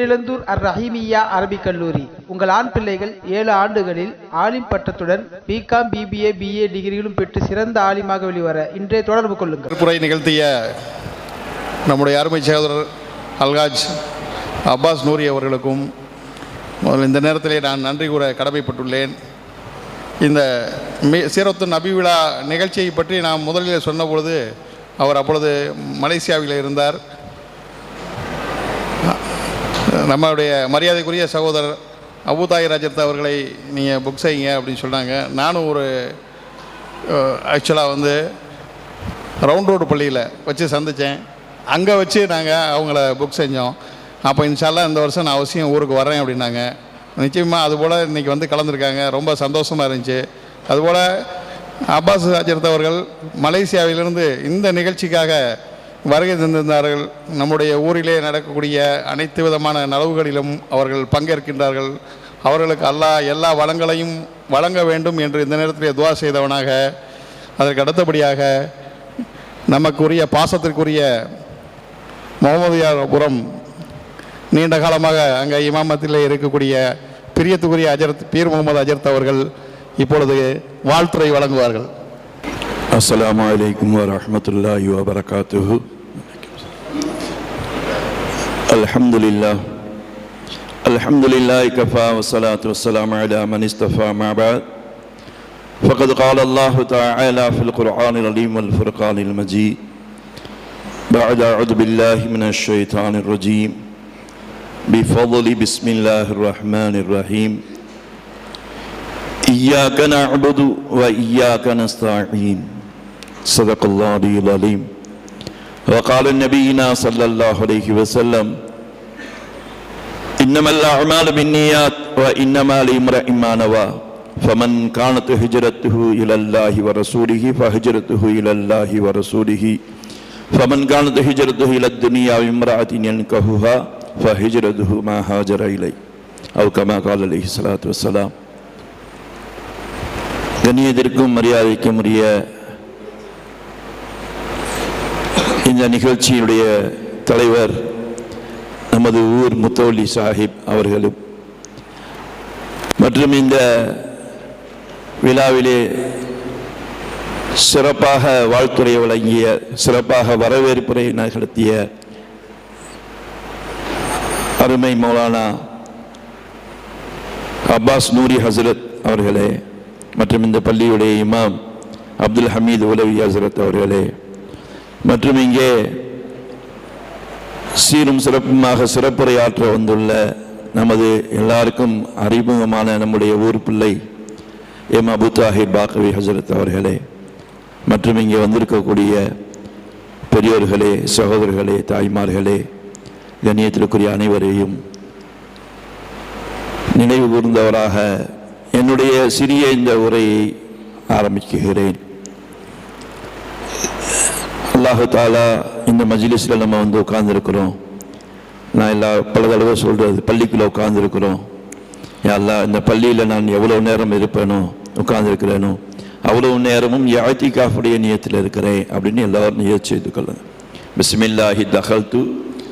பேரிழந்தூர் அர் ரஹீமியா அரபிக் கல்லூரி. உங்கள் ஆண் பிள்ளைகள் ஏழு ஆண்டுகளில் ஆலிம் பட்டத்துடன் பிகாம் பிபிஏ பிஏ டிகிரிகளும் பெற்று சிறந்த ஆலிமாக வெளிவர இன்றே தொடர்பு கொள்ளுங்கள். திருப்புரை நிகழ்த்திய நம்முடைய அருமை சகோதரர் அல்காஜ் அப்பாஸ் நூரி அவர்களுக்கும் முதல்ல இந்த நேரத்திலே நான் நன்றி கூற கடமைப்பட்டுள்ளேன். இந்த மி சீரத்து நபி விழா நிகழ்ச்சியை பற்றி நான் முதலில் சொன்னபொழுது அவர் அப்பொழுது மலேசியாவில் இருந்தார். நம்மளுடைய மரியாதைக்குரிய சகோதரர் அபுதாய் ராஜத் அவர்களை நீங்கள் புக் செய்யுங்க அப்படின்னு சொன்னாங்க நானும் ஒரு ஆக்சுவலாக வந்து ரவுண்ட் ரோடு பள்ளியில் வச்சு சந்தித்தேன் அங்கே வச்சு நாங்கள் அவங்கள புக் செஞ்சோம். அப்போ இன்ஷால்லாம் இந்த வருஷம் நான் அவசியம் ஊருக்கு வரேன் அப்படின்னாங்க. நிச்சயமாக அதுபோல் இன்றைக்கி வந்து கலந்துருக்காங்க. ரொம்ப சந்தோஷமாக இருந்துச்சு. அதுபோல் அப்பாஸ் அஜரத் அவர்கள் மலேசியாவிலிருந்து இந்த நிகழ்ச்சிக்காக வருகை தந்திருந்தார்கள். நம்முடைய ஊரிலே நடக்கக்கூடிய அனைத்து விதமான நலவுகளிலும் அவர்கள் பங்கேற்கின்றார்கள். அவர்களுக்கு அல்லாஹ் எல்லா வளங்களையும் வழங்க வேண்டும் என்று இந்த நேரத்திலே துவா செய்தவனாக அதற்கு அடுத்தபடியாக நமக்குரிய பாசத்திற்குரிய முகமதியாபுரம் நீண்ட காலமாக அங்கே இமாமத்தில் இருக்கக்கூடிய பிரியத்துக்குரிய அஜர்த் பீர் முகமது அஜர்த் அவர்கள் இப்பொழுது வாழ்த்துறை வழங்குவார்கள். السلام عليكم ورحمة الله وبركاته. الحمد لله. الحمد لله كفى والصلاة والسلام على من استفى مع بعد. فقد قال الله تعالى في القرآن العظيم والفرقان المجيد. بعد أعوذ بالله من الشيطان الرجيم. بفضل بسم الله الرحمن الرحيم. إياك نعبد وإياك نستعين. صدق الله العلي العليم وقال نبينا صلى الله عليه وسلم إنما الأعمال بالنيات وإنما لامرئ ما نوى فمن كانت هجرته إلى الله ورسوله فهجرته إلى الله ورسوله فمن كانت هجرته إلى الدنيا وامرأة ينكهها فهجرته ما هاجر إليه أو كما قال عليه الصلاة والسلام கண்ணியத்திற்கும் மரியாதைக்கும் உரிய இந்த நிகழ்ச்சியினுடைய தலைவர் நமது ஊர் முத்தோலி சாஹிப் அவர்களும் மற்றும் இந்த விழாவிலே சிறப்பாக வாழ்த்துறை வழங்கிய சிறப்பாக வரவேற்புரை நடத்திய அருமை மௌலானா அப்பாஸ் நூரி ஹசரத் அவர்களே மற்றும் இந்த பள்ளியுடைய இமாம் அப்துல் ஹமீது உலவி ஹசரத் அவர்களே மற்றும் இங்கே சீரும் சிறப்புமாக சிறப்புரையாற்ற வந்துள்ள நமது எல்லாருக்கும் அறிமுகமான நம்முடைய ஊர் பிள்ளை எம் அபு தாஹிர் பாக்கவி ஹசரத் அவர்களே மற்றும் இங்கே வந்திருக்கக்கூடிய பெரியோர்களே சகோதரர்களே தாய்மார்களே கண்ணியத்திற்குரிய அனைவரையும் நினைவு கூர்ந்தவராக என்னுடைய சிறிய இந்த உரையை ஆரம்பிக்குகிறேன் அல்லாஹு தாலா இந்த மஜ்லிஸில் நம்ம வந்து உட்காந்துருக்குறோம் நான் எல்லா பல தடவை சொல்கிறது பள்ளிக்குள்ளே உட்கார்ந்துருக்குறோம். எல்லா இந்த பள்ளியில் நான் எவ்வளோ நேரம் இருப்பேனோ உட்கார்ந்துருக்கிறேனோ அவ்வளோ நேரமும் யாத்திகாஃபுடைய நியத்தில் இருக்கிறேன் அப்படின்னு எல்லாரும் நியத் செய்து கொள்ளுங்க. பிஸ்மில்லாஹி தகல்து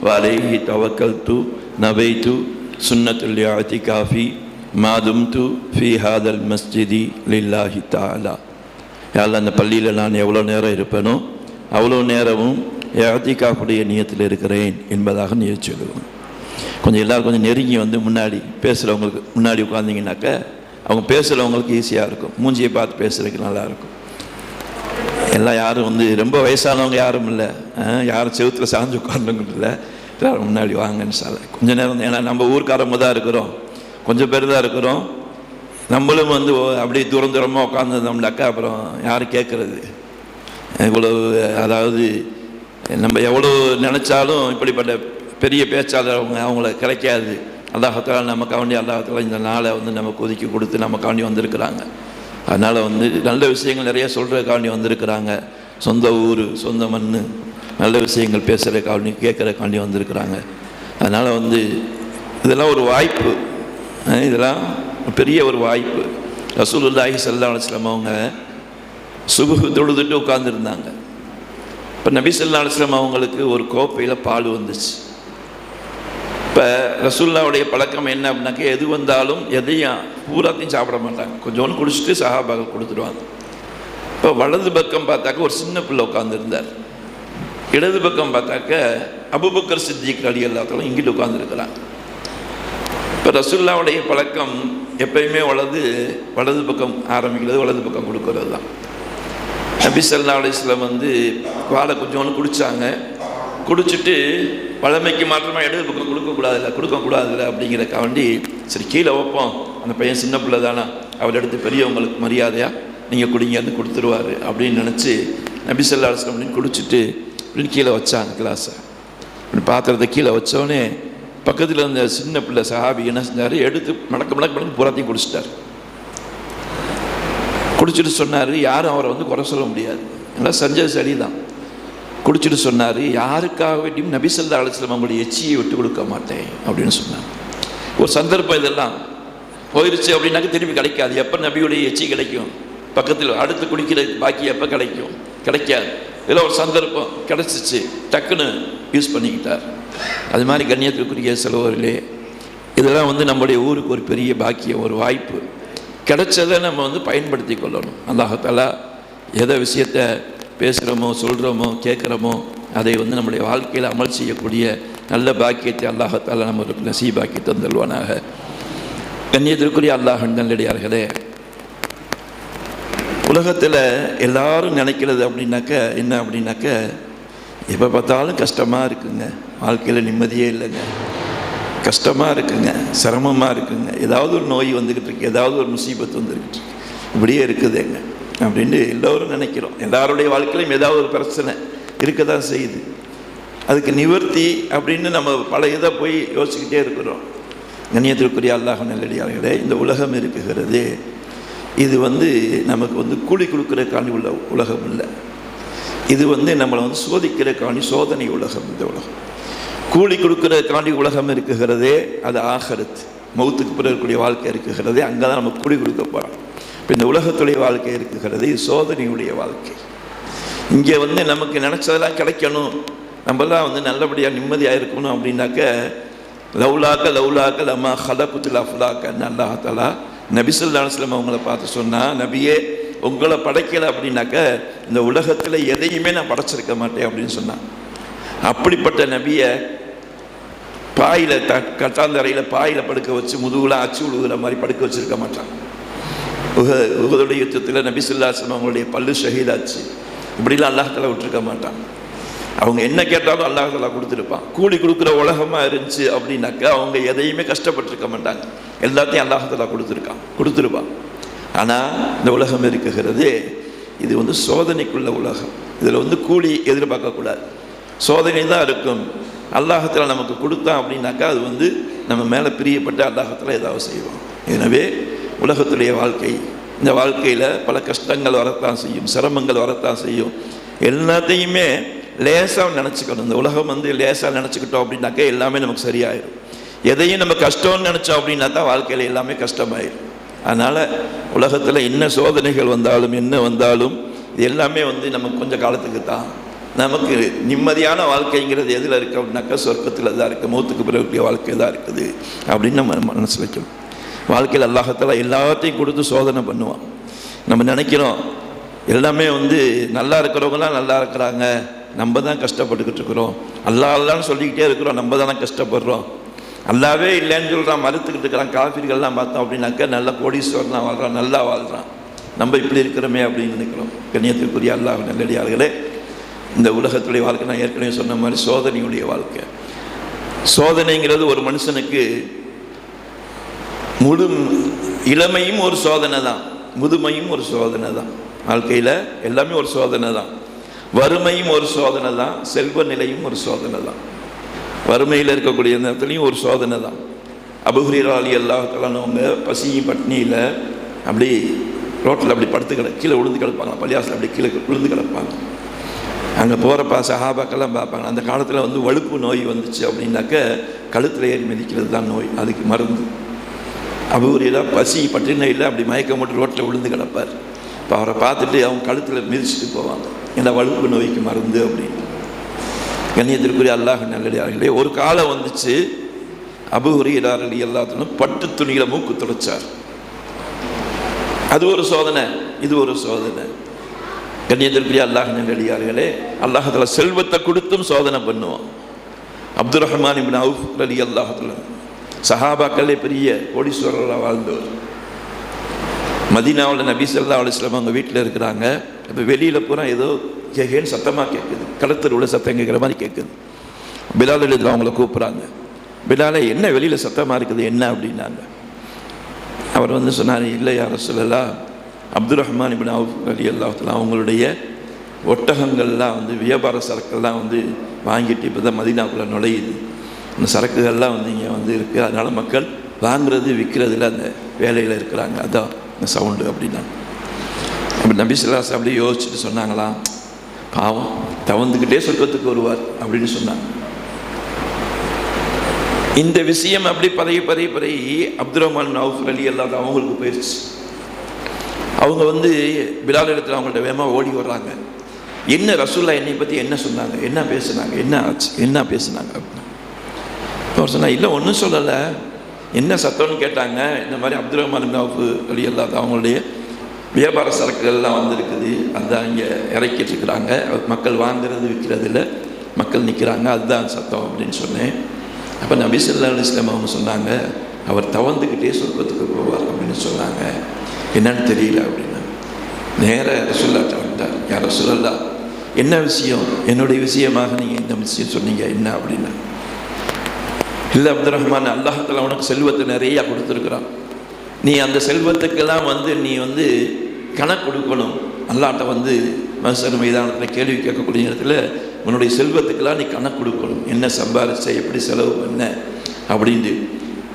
வலைஹி நவை நவைத்து சுன்னத்துல் யாத்திகாஃபி மாதும்து ஃபி ஹாதல் மஸ்ஜிதி லில்லாஹி தாலா யாரில் அந்த பள்ளியில் நான் எவ்வளோ நேரம் இருப்பேனோ அவ்வளோ நேரமும் யாத்திகாஃபுடைய நியத்தில் இருக்கிறேன் என்பதாக நியத் சொல்லுவோம். கொஞ்சம் எல்லோரும் கொஞ்சம் நெருங்கி வந்து முன்னாடி பேசுகிறவங்களுக்கு முன்னாடி உட்காந்திங்கனாக்க அவங்க பேசுகிறவங்களுக்கு ஈஸியாக இருக்கும். மூஞ்சியை பார்த்து பேசுகிறதுக்கு நல்லாயிருக்கும் எல்லாம் யாரும் வந்து ரொம்ப வயசானவங்க யாரும் இல்லை. யாரும் செவத்தில் சாஞ்சு உட்காந்துங்க இல்லை. எல்லாரும் முன்னாடி வாங்கன்னு சார் கொஞ்சம் நேரம் ஏன்னா நம்ம ஊர்க்காரங்க தான் இருக்கிறோம். கொஞ்சம் பேர் தான் இருக்கிறோம். நம்மளும் வந்து அப்படியே தூரம் தூரமாக உட்காந்துருந்தோம்னாக்கா அப்புறம் யார் கேட்குறது இவ்வளவு அதாவது நம்ம எவ்வளோ நினச்சாலும் இப்படிப்பட்ட பெரிய பேச்சாளர் அவங்க அவங்கள கிடைக்காது. அல்லாஹத்தால் நமக்காண்டி அல்லாஹத்தால் இந்த நாளை வந்து நமக்கு ஒதுக்கி கொடுத்து நமக்காண்டி வந்திருக்கிறாங்க. அதனால் வந்து நல்ல விஷயங்கள் நிறைய சொல்கிறதுக்காண்டி வந்திருக்கிறாங்க. சொந்த ஊர் சொந்த மண் நல்ல விஷயங்கள் பேசுகிறக்காண்டி கேட்குறதுக்காண்டி வந்திருக்கிறாங்க. அதனால் வந்து இதெல்லாம் ஒரு வாய்ப்பு. இதெல்லாம் பெரிய ஒரு வாய்ப்பு. ரசூலுல்லாஹி சல்லா அலுவலம் அவங்க சுபுகு தொழுதுட்டு உட்காந்துருந்தாங்க இப்போ நபிசல்லா அலுவலம் அவங்களுக்கு ஒரு கோப்பையில் பால் வந்துச்சு. இப்போ ரசுல்லாவுடைய பழக்கம் என்ன அப்படின்னாக்க எது வந்தாலும் எதையும் பூராத்தையும் சாப்பிட மாட்டாங்க. கொஞ்சோண்டு குடிச்சிட்டு சஹாபாக கொடுத்துருவாங்க இப்போ வலது பக்கம் பார்த்தாக்க ஒரு சின்ன பிள்ளை உட்காந்துருந்தார் இடது பக்கம் பார்த்தாக்க அபுபக்கர் சித்திக் அலி எல்லாத்தாலும் இங்கிட்டு உட்காந்துருக்கிறாங்க இப்போ ரசுல்லாவுடைய பழக்கம் எப்பயுமே வலது வலது பக்கம் ஆரம்பிக்கிறது வலது பக்கம் கொடுக்கறது தான் நபி சல்லா அலிஸ்லாம் வந்து கொஞ்சம் ஒன்று குடித்தாங்க குடிச்சிட்டு பழமைக்கு மாற்றமாக இடது பக்கம் கொடுக்கக்கூடாதுல்ல கொடுக்கக்கூடாதுல்ல அப்படிங்கிறக்காண்டி சரி கீழே வைப்போம். அந்த பையன் சின்ன பிள்ளை தானே? அவர் எடுத்து பெரியவங்களுக்கு மரியாதையாக நீங்கள் குடிங்கன்னு கொடுத்துருவாரு அப்படின்னு நினச்சி நபி சல்லா அலிஸ்லாம் அப்படின்னு குடிச்சிட்டு அப்படின்னு கீழே வச்சாங்க கிளாஸை பாத்திரத்தை கீழே வச்சோடனே பக்கத்தில் இருந்த சின்ன பிள்ளை சஹாபி என்ன செஞ்சார்? எடுத்து மடக்க மடக்கு மடக்கு பூராத்தையும் குடிச்சிட்டார். குடிச்சிட்டு சொன்னார் யாரும் அவரை வந்து குறை சொல்ல முடியாது. எல்லாம் செஞ்சது சரிதான். குடிச்சிட்டு சொன்னார் யாருக்காக வேண்டியும் நபிசல்லா அலிஸ்லாம் அவங்களுடைய எச்சியை விட்டு கொடுக்க மாட்டேன் அப்படின்னு சொன்னார் ஒரு சந்தர்ப்பம் இதெல்லாம். போயிருச்சு அப்படின்னாக்க திரும்பி கிடைக்காது. எப்போ நபியுடைய எச்சி கிடைக்கும்? பக்கத்தில் அடுத்து குடிக்கிற பாக்கி எப்போ கிடைக்கும்? கிடைக்காது. இதில் ஒரு சந்தர்ப்பம் கிடச்சிச்சு. டக்குன்னு யூஸ் பண்ணிக்கிட்டார். அது மாதிரி கண்ணியத்துக்குரிய செலவர்களே இதெல்லாம் வந்து நம்முடைய ஊருக்கு ஒரு பெரிய பாக்கியம் ஒரு வாய்ப்பு. கிடைச்சதை நம்ம வந்து பயன்படுத்தி கொள்ளணும். அல்லாஹால எதை விஷயத்தை பேசுகிறோமோ சொல்கிறோமோ கேட்குறோமோ அதை வந்து நம்முடைய வாழ்க்கையில் அமல் செய்யக்கூடிய நல்ல பாக்கியத்தை அல்லாஹாலா நம்மளுக்கு நசீபாக்கி தந்தல்வானாக கண்ணியத்திற்குரிய அல்லாஹ் நல்லடியார்களே உலகத்தில் எல்லாரும் நினைக்கிறது அப்படின்னாக்க என்ன அப்படின்னாக்க எப்போ பார்த்தாலும் கஷ்டமாக இருக்குங்க. வாழ்க்கையில் நிம்மதியே இல்லைங்க. கஷ்டமாக இருக்குங்க சிரமமாக இருக்குங்க. ஏதாவது ஒரு நோய் வந்துக்கிட்டு இருக்கு ஏதாவது ஒரு முசீபத்து வந்துக்கிட்டு இருக்கு இப்படியே இருக்குதுங்க. அப்படின்னு எல்லோரும் நினைக்கிறோம். எல்லாருடைய வாழ்க்கையிலும் ஏதாவது ஒரு பிரச்சனை இருக்க தான் செய்யுது. அதுக்கு நிவர்த்தி அப்படின்னு நம்ம பல இதை போய் யோசிச்சுக்கிட்டே இருக்கிறோம். கண்ணியத்திற்குரிய அல்லாஹ் நல்லடியார்களே இந்த உலகம் இருக்குகிறது. இது வந்து நமக்கு வந்து கூலி கொடுக்குறக்காண்டி உள்ள உலகம் இல்லை. இது வந்து நம்மளை வந்து சோதிக்கிற காணி சோதனை உலகம் இந்த உலகம். கூலி கொடுக்கறதுக்காண்டி உலகம் இருக்குகிறதே அது ஆகருத்து. மௌத்துக்கு பிறகு இருக்கக்கூடிய வாழ்க்கை இருக்குகிறதே அங்கே தான் நம்ம கூலி கொடுக்க போகிறோம் இப்போ இந்த உலகத்துடைய வாழ்க்கை இருக்குகிறது இது சோதனையுடைய வாழ்க்கை. இங்கே வந்து நமக்கு நினச்சதெல்லாம் கிடைக்கணும். நம்மலாம் வந்து நல்லபடியாக நிம்மதியாக இருக்கணும் அப்படின்னாக்க லவ்லாக்க லவ்லாக்க லம்மா ஹலகுத்தில் அஃப்லாக்க அல்லாஹாலா நபிசுல்லா அலுவலம் அவங்கள பார்த்து சொன்னால் நபியே உங்களை படைக்கலை அப்படின்னாக்க இந்த உலகத்தில் எதையுமே நான் படைச்சிருக்க மாட்டேன் அப்படின்னு சொன்னான். அப்படிப்பட்ட நபியை பாயில் த கட்டாந்தரையில் பாயில் படுக்க வச்சு முதுகுல அச்சு விழுகிற மாதிரி படுக்க வச்சிருக்க மாட்டான். உக உகதுடைய யுத்தத்தில் நபிசுல்லாசனம் அவங்களுடைய பல்லு ஷஹீதாச்சு. இப்படிலாம் அல்லாஹால விட்டுருக்க மாட்டான். அவங்க என்ன கேட்டாலும் அல்லாஹால கொடுத்துருப்பான். கூலி கொடுக்குற உலகமாக இருந்துச்சு அப்படின்னாக்கா அவங்க எதையுமே கஷ்டப்பட்டிருக்க மாட்டாங்க. எல்லாத்தையும் அல்லாஹால கொடுத்துருக்கான். கொடுத்துருப்பான். ஆனால் இந்த உலகம் இருக்குகிறது இது வந்து சோதனைக்குள்ள உலகம். இதில் வந்து கூலி எதிர்பார்க்கக்கூடாது. சோதனை தான் இருக்கும். அல்லாஹத்தில் நமக்கு கொடுத்தான் அப்படின்னாக்கா அது வந்து நம்ம மேலே பிரியப்பட்டு அல்லாஹத்தில் ஏதாவது செய்வோம் எனவே உலகத்துடைய வாழ்க்கை இந்த வாழ்க்கையில் பல கஷ்டங்கள் வரத்தான் செய்யும் சிரமங்கள் வரத்தான் செய்யும். எல்லாத்தையுமே லேசாக நினச்சிக்கணும். இந்த உலகம் வந்து லேசாக நினச்சிக்கிட்டோம் அப்படின்னாக்கா எல்லாமே நமக்கு சரியாயிடும் எதையும் நம்ம கஷ்டம்னு நினச்சோம் அப்படின்னா தான் வாழ்க்கையில் எல்லாமே கஷ்டமாயிடும் அதனால் உலகத்தில் என்ன சோதனைகள் வந்தாலும் என்ன வந்தாலும் இது எல்லாமே வந்து நமக்கு கொஞ்சம் காலத்துக்கு தான் நமக்கு நிம்மதியான வாழ்க்கைங்கிறது எதில் இருக்குது அப்படின்னாக்கா சொர்க்கத்தில் தான் இருக்குது மூத்துக்கு பிறகு வாழ்க்கை தான் இருக்குது அப்படின்னு நம்ம மனசு வைக்கணும். வாழ்க்கையில் அல்லாஹத்தில் எல்லாத்தையும் கொடுத்து சோதனை பண்ணுவான். நம்ம நினைக்கிறோம் எல்லாமே வந்து நல்லா இருக்கிறவங்களாம் நல்லா இருக்கிறாங்க நம்ம தான் கஷ்டப்பட்டுக்கிட்டு இருக்கிறோம். அல்லா அல்லான்னு சொல்லிக்கிட்டே இருக்கிறோம் நம்ம தானே கஷ்டப்படுறோம். அல்லாவே இல்லைன்னு சொல்கிறான் மறுத்துக்கிட்டு இருக்கிறான் காஃபிர்கள்லாம் பார்த்தோம் அப்படின்னாக்கா நல்ல கோடீஸ்வரனாக வாழ்கிறான் நல்லா வாழ்கிறான் நம்ம இப்படி இருக்கிறோமே அப்படின்னு நினைக்கிறோம். கண்ணியத்திற்குரிய அல்லாஹ் நல்லடியார்களே. இந்த உலகத்துடைய வாழ்க்கை நான் ஏற்கனவே சொன்ன மாதிரி சோதனையுடைய வாழ்க்கை. சோதனைங்கிறது ஒரு மனுஷனுக்கு முழு இளமையும் ஒரு சோதனை தான். முதுமையும் ஒரு சோதனை தான். வாழ்க்கையில் எல்லாமே ஒரு சோதனை தான். வறுமையும் ஒரு சோதனை தான். செல்வ நிலையும் ஒரு சோதனை தான். வறுமையில் இருக்கக்கூடிய நேரத்துலையும் ஒரு சோதனை தான். அபுஹுரீராலி எல்லா கலனவங்க பசியும் பட்னியில் அப்படி ரோட்டில் அப்படி படுத்து கிட கீழே விழுந்து கிடப்பாங்க. பள்ளியாசில் அப்படி கீழே விழுந்து கிடப்பாங்க. அங்கே போகிறப்ப சஹாபாக்கெல்லாம் பார்ப்பாங்க. அந்த காலத்தில் வந்து வழுப்பு நோய் வந்துச்சு அப்படின்னாக்க கழுத்தில் ஏறி மிதிக்கிறது தான் நோய். அதுக்கு மருந்து. அபூரியெல்லாம் பசி பட்டினையில் அப்படி மயக்கம் போட்டு ரோட்டில் விழுந்து கிடப்பார். இப்போ அவரை பார்த்துட்டு அவங்க கழுத்தில் மிதிச்சுட்டு போவாங்க. ஏன்னா வழுப்பு நோய்க்கு மருந்து அப்படின்னு. கண்ணியத்திற்குரிய அல்லாஹ் நல்லடியார்களே ஒரு காலம் வந்துச்சு. அபு ஹுரையரார் அலி எல்லாத்திலும் பட்டு துணியில் மூக்கு துடைச்சார். அது ஒரு சோதனை இது ஒரு சோதனை. கண்ணியத்திற்குரிய அல்லாஹ் நல்லடியார்களே அல்லாஹத்துல செல்வத்தை கொடுத்தும் சோதனை பண்ணுவோம் அப்துல் ரஹ்மான் இபின் அவுஃப் அலி அல்லாஹத்துல சஹாபாக்களே பெரிய கோடீஸ்வரராக வாழ்ந்தவர். மதினாவில் நபி ஸல்லல்லாஹு அலைஹி அவங்க வீட்டில் இருக்கிறாங்க. இப்போ வெளியில் பூரா ஏதோ ஏகேன்னு சத்தமாக கேட்குது களத்தில் உள்ள சத்தம் கேட்குற மாதிரி கேட்குது பிலால் எழுதுல அவங்கள கூப்பிட்றாங்க. பிலால என்ன வெளியில் சத்தமாக இருக்குது? என்ன? அப்படின்னாங்க. அவர் வந்து சொன்னார் இல்லை யார சொல்லலாம் Abdul Rahman ibn Awf Ali அல்லாஹத்தில் அவங்களுடைய ஒட்டகங்கள்லாம் வந்து வியாபார சரக்கெல்லாம் வந்து வாங்கிட்டு இப்போ தான் மதீனாக்குள்ளே நுழையுது. அந்த சரக்குகள்லாம் வந்து இங்கே வந்து இருக்குது அதனால் மக்கள் வாங்குறது விற்கிறதுல அந்த வேலையில் இருக்கிறாங்க. அதான் இந்த சவுண்டு அப்படின்னா. அப்படி நபி சிலாஸ் அப்படியே யோசிச்சுட்டு சொன்னாங்களாம் பாவம் தவந்துக்கிட்டே சொர்க்கத்துக்கு வருவார் அப்படின்னு சொன்னாங்க. இந்த விஷயம் அப்படி பதவி பதவி பதவி அப்துல் ரஹ்மான் நவுஃப் அலி அல்லாத அவங்களுக்கு போயிடுச்சு அவங்க வந்து பிலால் இடத்துல அவங்கள்ட்ட வேகமாக ஓடி வர்றாங்க. என்ன ரசூல்லா என்னை பற்றி என்ன சொன்னாங்க? என்ன பேசுனாங்க? என்ன ஆச்சு? என்ன பேசுனாங்க? அப்படின்னு. அவர் சொன்னால் இல்லை ஒன்றும் சொல்லலை. என்ன சத்தம்னு கேட்டாங்க? இந்த மாதிரி அப்துல் ரஹ்மான் நவுஃப் அலி அல்லாத அவங்களுடைய வியாபார சரக்குகள்லாம் வந்திருக்குது. அதுதான் இங்கே இறக்கிட்டு இருக்கிறாங்க. மக்கள் வாங்குறது விற்கிறதுல மக்கள் நிற்கிறாங்க அதுதான் சத்தம் அப்படின்னு சொன்னேன். அப்போ நபி ஸல்லல்லாஹு அவங்க சொன்னாங்க அவர் தவந்துக்கிட்டே சொர்க்கத்துக்கு போவார் அப்படின்னு சொன்னாங்க. என்னன்னு தெரியல அப்படின்னு. நேர ரசுல்லாட்ட வந்தார் யார் ரசுல்லா என்ன விஷயம்? என்னுடைய விஷயமாக நீங்கள் இந்த விஷயம் சொன்னீங்க என்ன அப்படின்னா? இல்லை அப்துல் ரஹ்மான் அல்லாஹத்தில் உனக்கு செல்வத்தை நிறையா கொடுத்துருக்குறான். நீ அந்த செல்வத்துக்கெல்லாம் வந்து நீ வந்து கணக்கு கொடுக்கணும். அல்லாட்ட வந்து மசர் மைதானத்தில் கேள்வி கேட்கக்கூடிய நேரத்தில் உன்னுடைய செல்வத்துக்கெல்லாம் நீ கணக்கு கொடுக்கணும். என்ன சம்பாரிச்ச எப்படி செலவு பண்ண? அப்படின்ட்டு.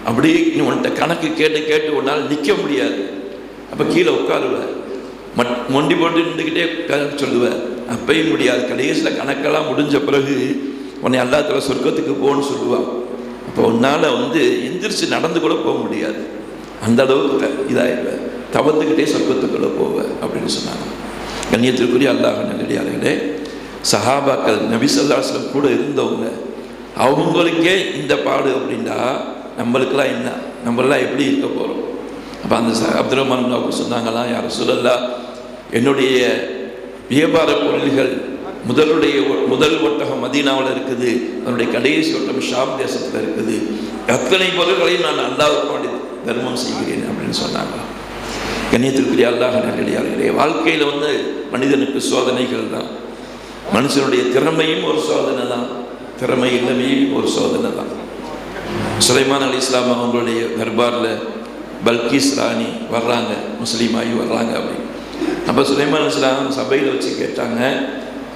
அப்படியே நீ உன்கிட்ட கணக்கு கேட்டு கேட்டு உன்னால் நிற்க முடியாது. அப்போ கீழே உட்காருவேன் மட் மொண்டி போட்டு நின்றுக்கிட்டே உட்காந்து சொல்லுவ. அப்பயும் முடியாது. கடைசியில் கணக்கெல்லாம் முடிஞ்ச பிறகு உன்னை அல்லாத்துல சொர்க்கத்துக்கு போன்னு சொல்லுவான் அப்போ உன்னால் வந்து எந்திரிச்சு நடந்து கூட போக முடியாது. அந்த அளவுக்கு இதாகிடுவேன் தவந்துக்கிட்டே சொர்க்கத்துக்குள்ளே போவேன் அப்படின்னு சொன்னாங்க. கண்ணியத்திற்குரிய அல்லாஹ் நல்லடியார்களே சஹாபாக்கள் நபிசல்லாஸ்லம் கூட இருந்தவங்க அவங்களுக்கே இந்த பாடு அப்படின்னா நம்மளுக்கெல்லாம் என்ன? நம்மளாம் எப்படி இருக்க போகிறோம் அப்போ அந்த அப்துல் ரஹ்மான் அவங்க சொன்னாங்களாம் யார் சொல்லலா என்னுடைய வியாபார பொருள்கள் முதலுடைய ஒ- முதல் ஒட்டகம் மதீனாவில் இருக்குது அதனுடைய கடைசி ஒட்டகம் ஷாம் தேசத்தில் இருக்குது. அத்தனை பொருள்களையும் நான் அல்லாவுக்கு வேண்டி தர்மம் செய்கிறேன் அப்படின்னு சொன்னாங்க. கண்ணியத்திற்குரிய அல்லாஹ் நல்லடியார்களே வாழ்க்கையில் வந்து மனிதனுக்கு சோதனைகள் தான். மனுஷனுடைய திறமையும் ஒரு சோதனை தான். திறமை இல்லமையும் ஒரு சோதனை தான். சுலைமான் அலி இஸ்லாம் அவங்களுடைய தர்பாரில் பல்கிஸ் ராணி வர்றாங்க முஸ்லீம் ஆகி வர்றாங்க அப்படி அப்போ சுலைமான் இஸ்லாம் சபையில் வச்சு கேட்டாங்க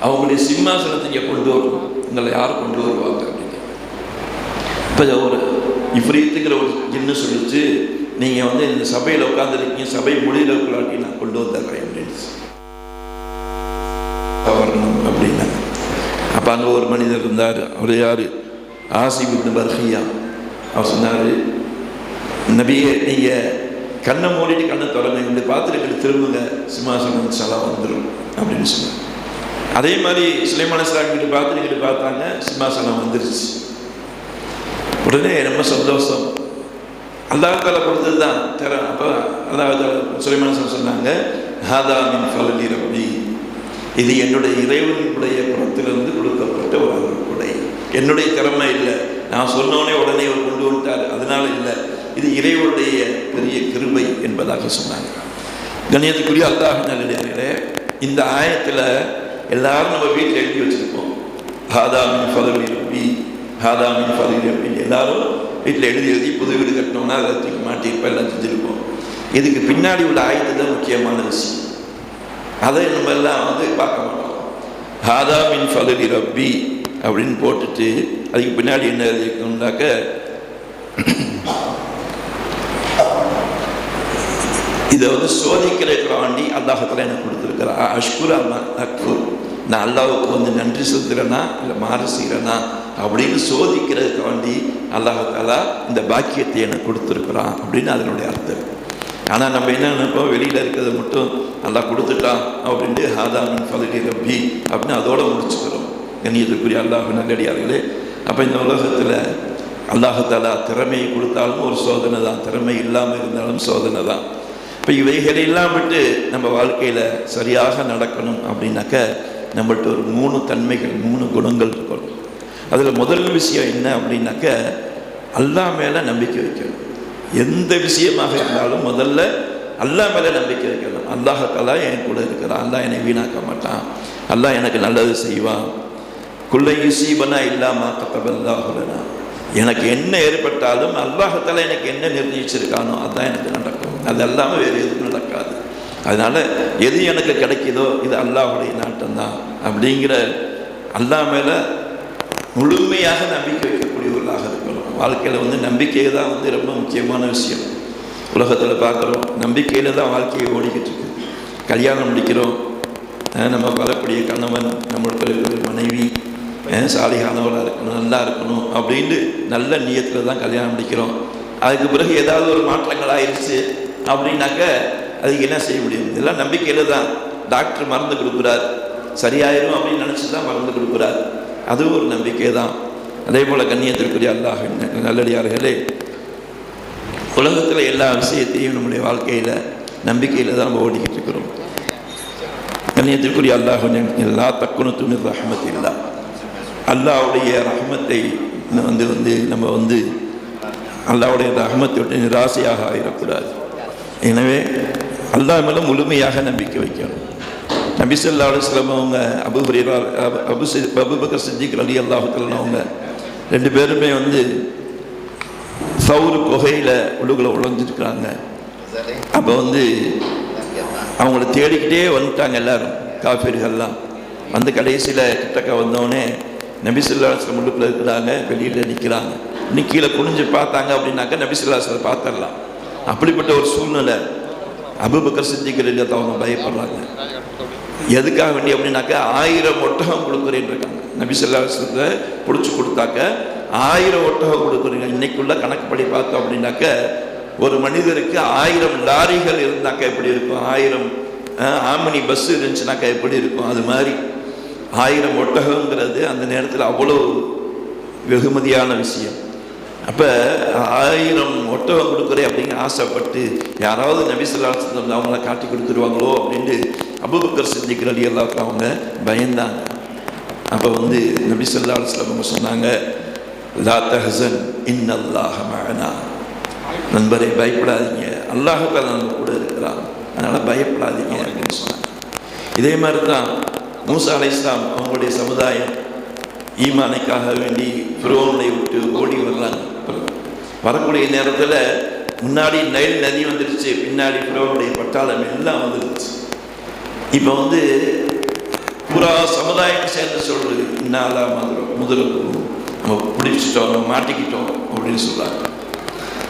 அவங்களுடைய சிம்மாசனத்தை இங்கே கொண்டு வரணும் உங்களை யார் கொண்டு வருவாங்க அப்படின்னு இப்போ ஒரு இஃப்ரீத்துங்கிற ஒரு ஜின்னு சொல்லிச்சு நீங்கள் வந்து இந்த சபையில் உட்காந்துருக்கீங்க சபை முடிகிறவர்களாட்டி நான் கொண்டு வந்துடுறேன் அப்படின்னு வரணும் அப்படின்னாங்க அப்போ அங்கே ஒரு மனிதர் இருந்தார் அவர் யார் ஆசிப் பர்ஹியா அவர் சொன்னார் நபியே நீங்கள் கண்ணை மூடிட்டு கண்ணை தொடங்க இப்படி பார்த்துட்டு திரும்புங்க சிம்மாசனம் சலா வந்துடும் அப்படின்னு சொன்னாங்க. அதே மாதிரி சுலைமான கிட்ட பார்த்துட்டு பார்த்தாங்க சிம்மாசனம் வந்துருச்சு. உடனே ரொம்ப சந்தோஷம். அல்லாஹால கொடுத்தது தான் தர அப்போ அல்லாஹால சுலைமான சொன்னாங்க ஹாதா மின் ஃபலலி ரப்பி. இது என்னுடைய இறைவனுடைய புறத்திலிருந்து கொடுக்கப்பட்ட ஒரு கொடை. என்னுடைய திறமை இல்லை. நான் சொன்னோடனே உடனே அவர் கொண்டு வந்துட்டார். அதனால இல்லை. இது இறைவனுடைய பெரிய கிருபை என்பதாக சொன்னாங்க. கணியத்துக்குரிய அல்லாஹ் நல்லே இந்த ஆயத்தில் எல்லாரும் நம்ம வீட்டில் எழுதி வச்சிருப்போம். ஹாதாமின் ஃபதலி ரப்பி ஹாதாமின் ஃபதவி ரப்பின்னு எல்லாரும் வீட்டில் எழுதி எழுதி புது வீடு கட்டினோம்னா அதை தூக்கி மாட்டியிருப்போம் எல்லாம் செஞ்சுருப்போம். இதுக்கு பின்னாடி உள்ள ஆயத்து தான் முக்கியமான விஷயம் அதை நம்ம எல்லாம் வந்து பார்க்க மாட்டோம். ஹாதாமின் ரப்பி அப்படின்னு போட்டுட்டு அதுக்கு பின்னாடி என்ன இருக்குன்னாக்க இதை வந்து சோதிக்கிறதுக்காண்டி அல்லாஹத்தில் எனக்கு கொடுத்துருக்குறா அஷ்குர் அல்லா அக்புர் நான் அல்லாவுக்கு வந்து நன்றி செலுத்துகிறேனா இல்லை மாறு செய்கிறேனா அப்படின்னு சோதிக்கிறதுக்காண்டி அல்லாஹாலா இந்த பாக்கியத்தை எனக்கு கொடுத்துருக்குறான் அப்படின்னு அதனுடைய அர்த்தம். ஆனால் நம்ம என்ன நினைப்போம்? வெளியில் இருக்கிறத மட்டும் நல்லா கொடுத்துட்டான் அப்படின்ட்டு ஹாதாமின் ஃபலகி ரப்பி அப்படின்னு அதோடு முடிச்சுக்கிறோம். கண்ணியத்துக்குரிய அல்லாஹ் நல்லடியார்களே அப்போ இந்த உலகத்தில் அல்லாஹாலா திறமையை கொடுத்தாலும் ஒரு சோதனை தான் திறமை இல்லாமல் இருந்தாலும் சோதனை தான் இப்போ இவைகளெல்லாம் விட்டு நம்ம வாழ்க்கையில் சரியாக நடக்கணும் அப்படின்னாக்க நம்மள்ட்ட ஒரு மூணு தன்மைகள் மூணு குணங்கள் இருக்கணும். அதில் முதல் விஷயம் என்ன அப்படின்னாக்க அல்லாஹ் மேலே நம்பிக்கை வைக்கணும். எந்த விஷயமாக இருந்தாலும் முதல்ல அல்லாஹ் மேலே நம்பிக்கை வைக்கணும். அல்லாஹாலா என் கூட இருக்கிறான். அல்லா என்னை வீணாக்க மாட்டான். அல்லாஹ் எனக்கு நல்லது செய்வான். குள்ளை யுசீபனா இல்லாமா கத்தபல்லாஹுலனா எனக்கு என்ன ஏற்பட்டாலும் அல்லாஹத்தால எனக்கு என்ன நிர்ணயிச்சிருக்கானோ அதுதான் எனக்கு நடக்கும் அது அல்லாமல் வேறு எதுவும் நடக்காது. அதனால் எது எனக்கு கிடைக்குதோ இது அல்லாஹுடைய நாட்டம் தான் அப்படிங்கிற அல்லாஹ் மேலே முழுமையாக நம்பிக்கை வைக்கக்கூடியவர்களாக இருக்கணும். வாழ்க்கையில் வந்து நம்பிக்கை தான் வந்து ரொம்ப முக்கியமான விஷயம். உலகத்தில் பார்க்குறோம் நம்பிக்கையில் தான் வாழ்க்கையை ஓடிக்கிட்டு இருக்கு கல்யாணம் முடிக்கிறோம் நம்ம வரக்கூடிய கணவன் நம்மளுக்கு மனைவி சாலிகானவராக இருக்கணும் நல்லா இருக்கணும் அப்படின்ட்டு நல்ல நியத்தில் தான் கல்யாணம் முடிக்கிறோம். அதுக்கு பிறகு ஏதாவது ஒரு மாற்றங்கள் ஆயிடுச்சு அப்படின்னாக்க அதுக்கு என்ன செய்ய முடியும்? இதெல்லாம் நம்பிக்கையில் தான். டாக்டர் மருந்து கொடுக்குறார். சரியாயிரும் அப்படின்னு நினச்சி தான் மருந்து கொடுக்குறார். அதுவும் ஒரு நம்பிக்கை தான். அதே போல் கண்ணியத்திற்குரிய அல்லாஹ் நல்லடியார்களே உலகத்தில் எல்லா விஷயத்தையும் நம்முடைய வாழ்க்கையில் நம்பிக்கையில் தான் நம்ம ஓடிக்கிட்டு இருக்கிறோம். கண்ணியத்திற்குரிய அல்லாஹ் எல்லா தக்குணு துணி ரஹமத் இல்லா. அல்லாவுடைய ரஹமத்தை வந்து வந்து நம்ம வந்து அல்லாவுடைய ரஹமத்தை விட்டு நிராசையாக ஆகிடக்கூடாது எனவே அல்லாஹ் மேலே முழுமையாக நம்பிக்கை வைக்கணும். நபி சொல்லா அலுவலம் அவங்க Abu Hurairah Abu Abu Bakr Siddiq அலி அல்லாஹுத்தலன் அவங்க ரெண்டு பேருமே வந்து சவுரு குகையில் உள்ளுக்குள்ள உழைஞ்சிருக்கிறாங்க அப்போ வந்து அவங்கள தேடிக்கிட்டே வந்துட்டாங்க எல்லாரும் காஃபீர்கள்லாம். வந்து கடைசியில் கிட்டக்க வந்தோடனே நபிசுல்லாஸ்லம் உள்ளுக்குள்ள இருக்கிறாங்க வெளியில் நிற்கிறாங்க இன்னும் கீழே குனிஞ்சு பார்த்தாங்க அப்படின்னாக்கா நபிசுல்லாஸ்ல பார்த்துடலாம். அப்படிப்பட்ட ஒரு சூழ்நிலை அபுபக்கர் சித்திக்கிறது அவங்க பயப்படுறாங்க. எதுக்காக வேண்டி அப்படின்னாக்கா ஆயிரம் ஒட்டகம் கொடுக்குறேன்னு இருக்காங்க. நபிசல்லாசத்தை பிடிச்சி கொடுத்தாக்க ஆயிரம் ஒட்டகம் கொடுக்குறீங்க. இன்னைக்குள்ள கணக்குப்படி பார்த்தோம் அப்படின்னாக்க ஒரு மனிதருக்கு ஆயிரம் லாரிகள் இருந்தாக்கா எப்படி இருக்கும்? ஆயிரம் ஆமணி பஸ் இருந்துச்சுனாக்கா எப்படி இருக்கும்? அது மாதிரி ஆயிரம் ஒட்டகங்கிறது அந்த நேரத்தில் அவ்வளோ வெகுமதியான விஷயம். அப்போ ஆயிரம் ஒட்டகம் கொடுக்குறேன் அப்படிங்கிற ஆசைப்பட்டு யாராவது நபிசுல்லாசன் அவங்கள காட்டி கொடுத்துருவாங்களோ அப்படின்ட்டு அபுபக்கர் சித்திக்கிற அடி எல்லாருக்கும் அவங்க பயந்தாங்க. அப்போ வந்து நபிசல்லா அலுவலம் அவங்க சொன்னாங்க லா தஹசன் இன்னல்லாஹ மகனா நண்பரே பயப்படாதீங்க. அல்லாஹுக்கா நம்ம கூட இருக்கிறான். அதனால் பயப்படாதீங்க அப்படின்னு சொன்னாங்க. இதே மாதிரி தான் மூசா அலை இஸ்லாம் அவங்களுடைய சமுதாயம் ஈமானைக்காக வேண்டி ஃபிரோனை விட்டு ஓடி வர்றாங்க. வரக்கூடிய நேரத்தில் முன்னாடி நைல் நதி வந்துருச்சு பின்னாடி ஃபிரோனுடைய பட்டாளம் எல்லாம் வந்துருச்சு. இப்போ வந்து பூரா சமுதாயம் சேர்ந்து சொல்றது இன்னாலா மதுரம் முதலுக்கும் நம்ம பிடிச்சிட்டோம் நம்ம மாட்டிக்கிட்டோம் அப்படின்னு சொல்கிறாங்க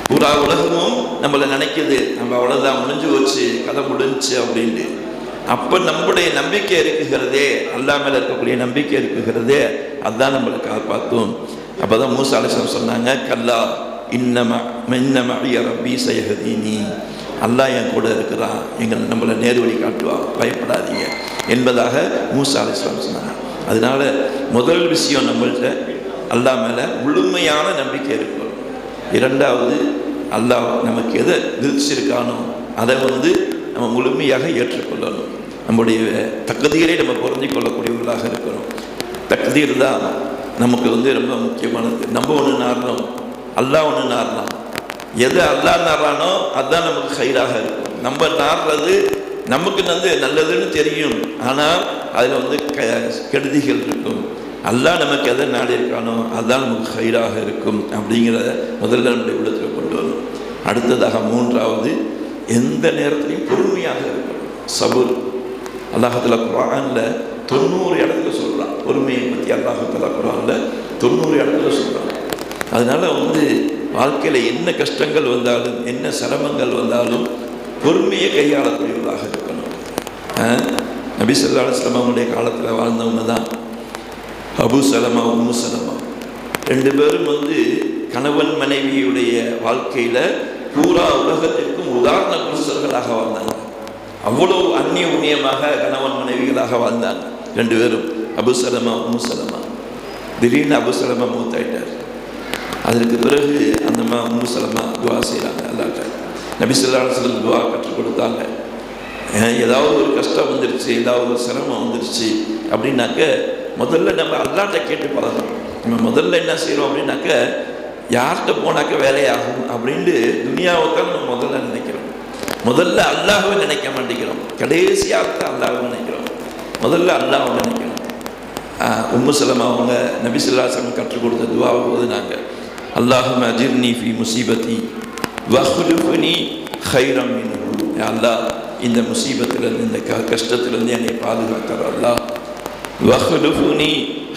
பூரா உலகமும் நம்மளை நினைக்கிது. நம்ம அவ்வளோதான் முடிஞ்சு வச்சு கதை முடிஞ்சுச்சு அப்படின்ட்டு. அப்போ நம்முடைய நம்பிக்கை இருக்குகிறதே அல்லா இருக்கக்கூடிய நம்பிக்கை இருக்குகிறதே அதுதான் நம்மளை காப்பாற்றும் அப்போ தான் மூசா அலிஸ்லாம் சொன்னாங்க கல்லா இன்னம இன்னம ரப்பி சயஹதீனி. அல்லாஹ் என் கூட இருக்கிறான். எங்கள் நம்மளை நேர்வழி காட்டுவான் பயப்படாதீங்க. என்பதாக மூசா அலிஸ்லாம் சொன்னாங்க. அதனால முதல் விஷயம் நம்மள்கிட்ட அல்லாஹ் மேலே முழுமையான நம்பிக்கை இருக்கணும் இரண்டாவது அல்லாஹ் நமக்கு எதை விதிச்சிருக்கானோ அதை வந்து நம்ம முழுமையாக ஏற்றுக்கொள்ளணும். நம்முடைய தகுதிகளை நம்ம புரிஞ்சு கொள்ளக்கூடியவர்களாக இருக்கிறோம் தகுதியில் தான் நமக்கு வந்து ரொம்ப முக்கியமானது. நம்ம ஒன்று நாடுறோம். அல்லாஹ் ஒன்று நாடுறான். எது அல்லாஹ் நாடுறானோ அதுதான் நமக்கு கயிறாக இருக்கும். நம்ம நாடுறது நமக்கு வந்து நல்லதுன்னு தெரியும். ஆனால் அதில் வந்து க கெடுதிகள் இருக்கும். அல்லாஹ் நமக்கு எதை நாடி இருக்கானோ அதுதான் நமக்கு ஹைராக இருக்கும் அப்படிங்கிறத முதல்ல நம்முடைய உள்ளத்தில் கொண்டு வரும் அடுத்ததாக மூன்றாவது எந்த நேரத்திலையும் பொறுமையாக இருக்கணும். சபுர். அல்லாஹத்தில் குரானில் தொண்ணூறு இடத்துல சொல்லணும் பொறுமையை பற்றி அல்லாஹத்தில் குரானில் தொண்ணூறு இடத்துல சொல்கிறாங்க அதனால் வந்து வாழ்க்கையில் என்ன கஷ்டங்கள் வந்தாலும் என்ன சிரமங்கள் வந்தாலும் பொறுமையை கையாளக்கூடியவர்களாக இருக்கணும். நபி சொல்லா அலுவலம் காலத்தில் வாழ்ந்தவங்க தான். அபு சலமா உம்மு சலமா. ரெண்டு பேரும் வந்து கணவன் மனைவியுடைய வாழ்க்கையில் பூரா உலகத்திற்கும் உதாரண புருஷர்களாக வாழ்ந்தாங்க. அவ்வளோ அந்நிய உண்ணியமாக கணவன் மனைவிகளாக வாழ்ந்தாங்க ரெண்டு பேரும். அபு சலமா உம்மு சலமா. திடீர்னு அபு சலமா மூத்தாயிட்டார். அதற்கு பிறகு அந்த அம்மா உம்மு சலமா துவா செய்கிறாங்க அல்லாட்ட நபி ஸல்லல்லாஹு துவா கற்றுக் கொடுத்தாங்க. ஏதாவது ஒரு கஷ்டம் வந்துருச்சு ஏதாவது ஒரு சிரமம் வந்துருச்சு அப்படின்னாக்க முதல்ல நம்ம அல்லாட்ட கேட்டு பழகணும். நம்ம முதல்ல என்ன செய்கிறோம் அப்படின்னாக்க யார்கிட்ட போனாக்க வேலையாகும் அப்படின்ட்டு துனியாவை தான் நம்ம முதல்ல நினைக்கிறோம். முதல்ல அல்லாஹ்வை நினைக்க மாட்டேங்கிறோம். கடைசியாக தான் அல்லாஹ்வை நினைக்கிறோம். முதல்ல அல்லாஹ்வை நினைக்கணும். உம்முசலம் உம்மு சலமா அவங்க நபிசுல்லாசம் கற்றுக் கொடுத்த துவாவை ஓதுனாங்க அல்லாஹும் அஜிர்னி ஃபி முசீபத்தி வஹுலுஃபுனி ஹைரம் மின்ஹு. அல்லாஹ் இந்த முசீபத்திலேருந்து இந்த க கஷ்டத்திலிருந்து என்னை பாதுகாக்கிற அல்லாஹ். வஹுலுஃபுனி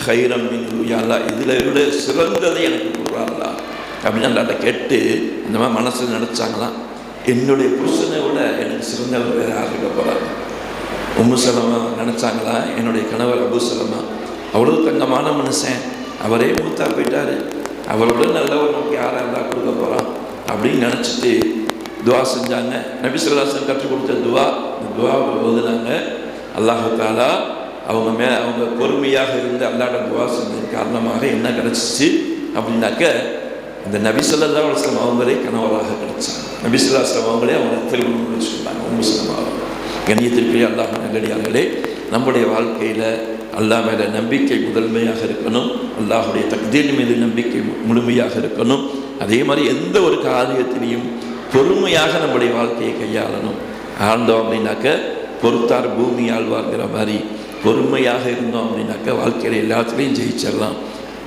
ஹைரம் மின்ஹு. அல்லாஹ் இதில் விட சிறந்ததை எனக்கு கொடுறா அப்படின்னு அல்லாட்ட கேட்டு இந்த மாதிரி மனசில் நினச்சாங்களாம். என்னுடைய புருஷனை விட எனக்கு சிறந்தவர் வேறு யார் போகிறாங்க உம்முசலமாக நினச்சாங்களா? என்னுடைய கணவர் அபுசலமாக அவ்வளோ தங்கமான மனுஷன். அவரே மூத்தா போயிட்டாரு. அவரோட நல்லவர் நமக்கு யாராக இருந்தால் கொடுக்க போகிறான் அப்படின்னு நினச்சிட்டு துவா செஞ்சாங்க. நபிசுல்லாசன் கற்றுக் கொடுத்த துவா இந்த துவாவை ஓதுனாங்க அல்லாஹு தாலா அவங்க மே அவங்க பொறுமையாக இருந்து அல்லாட துவா செஞ்சதன் காரணமாக என்ன கிடச்சிச்சு அப்படின்னாக்க இந்த நபிசுல்லா அலுவலம் அவங்களே கணவராக கிடைச்சாங்க. நபிசுல்லாஸ்லாம் அவங்களே அவங்க திருமணம் வச்சுருந்தாங்க சொன்னாங்க உம்மு அவங்க கண்ணியத்திற்குரிய அல்லாஹ் நல்லடியார்களே நம்முடைய வாழ்க்கையில் அல்லாஹ் மேலே நம்பிக்கை முதன்மையாக இருக்கணும். அல்லாஹுடைய தக்தீர் மீது நம்பிக்கை முழுமையாக இருக்கணும். அதே மாதிரி எந்த ஒரு காரியத்திலையும் பொறுமையாக நம்முடைய வாழ்க்கையை கையாளணும். ஆழ்ந்தோம் அப்படின்னாக்க பொறுத்தார் பூமி ஆழ்வார்கிற மாதிரி பொறுமையாக இருந்தோம் அப்படின்னாக்க வாழ்க்கையில் எல்லாத்துலேயும் ஜெயிச்சிடலாம்.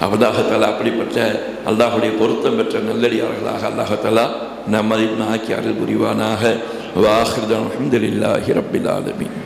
அவதாகத்தாலா அப்படிப்பட்ட அல்லாஹுடைய பொருத்தம் பெற்ற நல்லடியார்களாக அல்லாஹத்தாலா நம்மை ஆக்கி அருள் புரிவானாக. வாஹிருதான் அஹமதுல்லாஹி ரப்பில் ஆலமீன்.